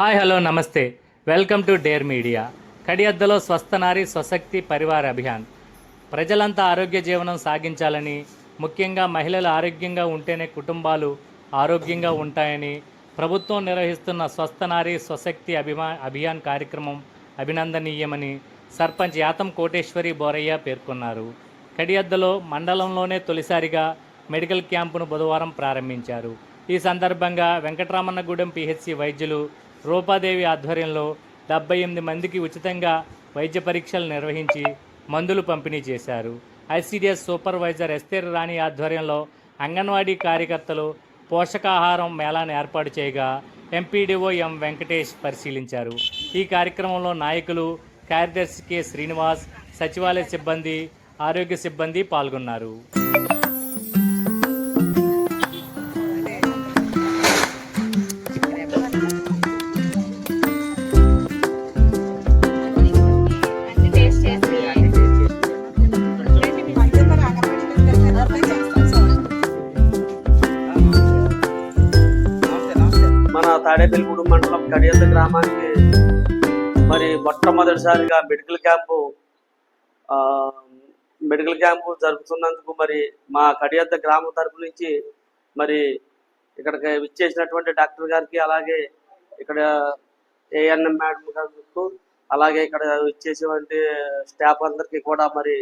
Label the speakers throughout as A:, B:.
A: Hi hello నమస్తే. Welcome to Dare Media. కడియద్దలో స్వస్థనారి Swashakti Parivar Abhiyan. ప్రజలంతా ఆరోగ్య జీవనం సాగించాలని ముఖ్యంగా మహిళలు ఆరోగ్యంగా ఉంటేనే కుటుంబాలు ఆరోగ్యంగా ఉంటాయని ప్రభుత్వం నిర్వహిస్తున్న స్వస్థనారి స్వశక్తి అభిమా అభియాన్ కార్యక్రమం అభినందనీయమని సర్పంచ్ యాతం కోటేశ్వరి బోరయ్య పేర్కొన్నారు. కడియద్దలో మండలంలోనే తొలిసారిగా మెడికల్ క్యాంపును బుధవారం ప్రారంభించారు. ఈ సందర్భంగా వెంకటరామన్నగూడెం పిహెచ్సి వైద్యులు రూపాదేవి ఆధ్వర్యంలో డెబ్బై ఎనిమిది మందికి ఉచితంగా వైద్య పరీక్షలు నిర్వహించి మందులు పంపిణీ చేశారు. ఐసీడీఎస్ సూపర్వైజర్ ఎస్తేర్ రాణి ఆధ్వర్యంలో అంగన్వాడీ కార్యకర్తలు పోషకాహారం మేళాను ఏర్పాటు చేయగా ఎంపీడీఓ ఎం వెంకటేష్ పరిశీలించారు. ఈ కార్యక్రమంలో నాయకులు కార్యదర్శి కె శ్రీనివాస్ సచివాలయ సిబ్బంది ఆరోగ్య సిబ్బంది పాల్గొన్నారు.
B: తాడేపల్లిగూడెం మండలం కడియంత గ్రామానికి మరి మొట్టమొదటిసారిగా మెడికల్ క్యాంపు మెడికల్ క్యాంపు జరుపుతున్నందుకు మరి మా కడియంత గ్రామం తరపు నుంచి మరి ఇక్కడికి విచ్చేసినటువంటి డాక్టర్ గారికి అలాగే ఇక్కడ ఏఎన్ఎం మేడం గారికి అలాగే ఇక్కడ ఇచ్చేసేటువంటి స్టాఫ్ అందరికీ కూడా మరి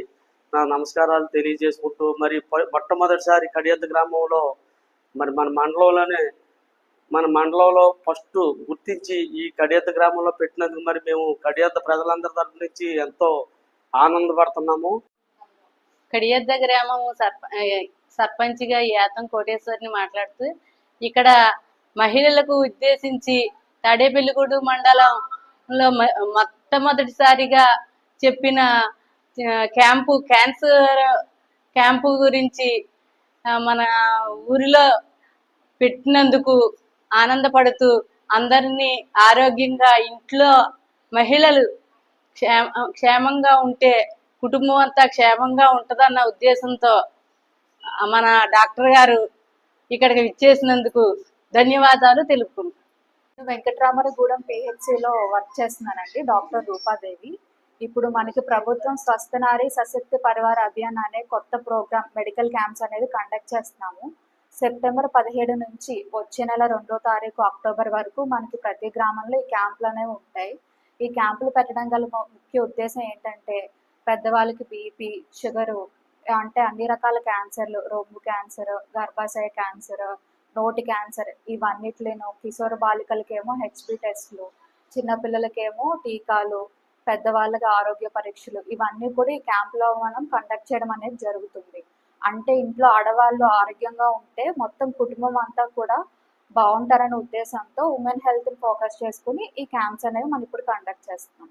B: నా నమస్కారాలు తెలియజేసుకుంటూ మరి మొట్టమొదటిసారి కడియంత గ్రామంలో మరి మన మండలంలోనే మన మండలంలో ఫస్ట్ గుర్తించి ఈ కడియద్ద గ్రామంలో పెట్టినందుకు మరి మేము కడియద్ద ప్రజలందరి తరపు నుంచి ఎంతో ఆనందపడుతున్నాము.
C: కడియద్ద గ్రామం సర్ప ఏ, సర్పంచ్గా యాతం కోటేశ్వరిని మాట్లాడుతూ ఇక్కడ మహిళలకు ఉద్దేశించి తాడేపల్లిగూడు మండలంలో మొట్టమొదటిసారిగా చెప్పిన క్యాంపు క్యాన్సర్ క్యాంపు గురించి మన ఊరిలో పెట్టినందుకు ఆనందపడుతూ అందరినీ ఆరోగ్యంగా ఇంట్లో మహిళలు క్షేమ క్షేమంగా ఉంటే కుటుంబం అంతా క్షేమంగా ఉంటుందన్న ఉద్దేశంతో మన డాక్టర్ గారు ఇక్కడికి విచ్చేసినందుకు ధన్యవాదాలు తెలుపుకుంటాను
D: వెంకటరామరగూడెం పిహెచ్సిలో వర్క్ చేస్తున్నానండి డాక్టర్ రూపాదేవి. ఇప్పుడు మనకి ప్రభుత్వం స్వస్థనారి సశక్తి పరివార అభియాన్ అనే కొత్త ప్రోగ్రామ్ మెడికల్ క్యాంప్స్ అనేది కండక్ట్ చేస్తున్నాము. సెప్టెంబర్ పదిహేడు నుంచి వచ్చే నెల రెండో తారీఖు అక్టోబర్ వరకు మనకి ప్రతి గ్రామంలో ఈ క్యాంపులు అనేవి ఉంటాయి. ఈ క్యాంపులు పెట్టడం గల ముఖ్య ఉద్దేశం ఏంటంటే పెద్దవాళ్ళకి బీపీ షుగరు అంటే అన్ని రకాల క్యాన్సర్లు రొమ్ము క్యాన్సర్ గర్భాశయ క్యాన్సర్ నోటి క్యాన్సర్ ఇవన్నిట్లేనో. కిశోర బాలికలకేమో హెచ్బి టెస్ట్లు చిన్నపిల్లలకేమో టీకాలు పెద్దవాళ్ళకి ఆరోగ్య పరీక్షలు ఇవన్నీ కూడా ఈ క్యాంప్లో మనం కండక్ట్ చేయడం అనేది జరుగుతుంది. అంటే ఇంట్లో ఆడవాళ్ళు ఆరోగ్యంగా ఉంటే మొత్తం కుటుంబం అంతా కూడా బాగుంటారనే ఉద్దేశంతో ఉమెన్ హెల్త్ని ఫోకస్ చేసుకుని ఈ క్యాంప్స్ అనేవి మనం ఇప్పుడు కండక్ట్ చేస్తున్నాం.